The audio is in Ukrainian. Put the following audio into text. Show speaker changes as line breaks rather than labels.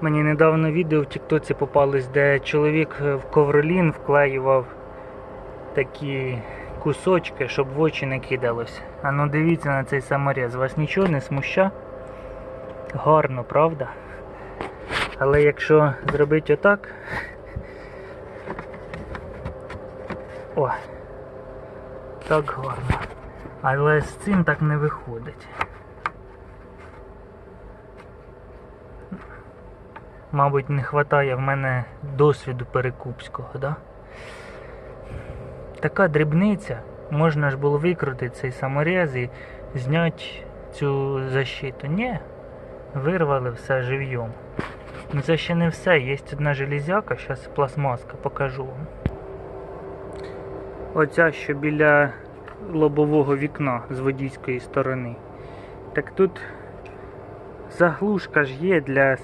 Мені недавно відео в Тіктоці попалось, де чоловік в ковролін вклеював такі кусочки, щоб в очі не кидалось. А ну дивіться на цей саморез, вас нічого не смуща? Гарно, правда? Але якщо зробити отак. О, так гарно. Але з цим так не виходить. Мабуть, не вистачає в мене досвіду перекупського, да? Така дрібниця, можна ж було викрутити цей саморез і зняти цю защиту. Ні, вирвали все живьом. Ну це ще не все, є одна железяка, зараз пластмаска, покажу вам. Оця, що біля лобового вікна з водійської сторони. Так тут заглушка ж є для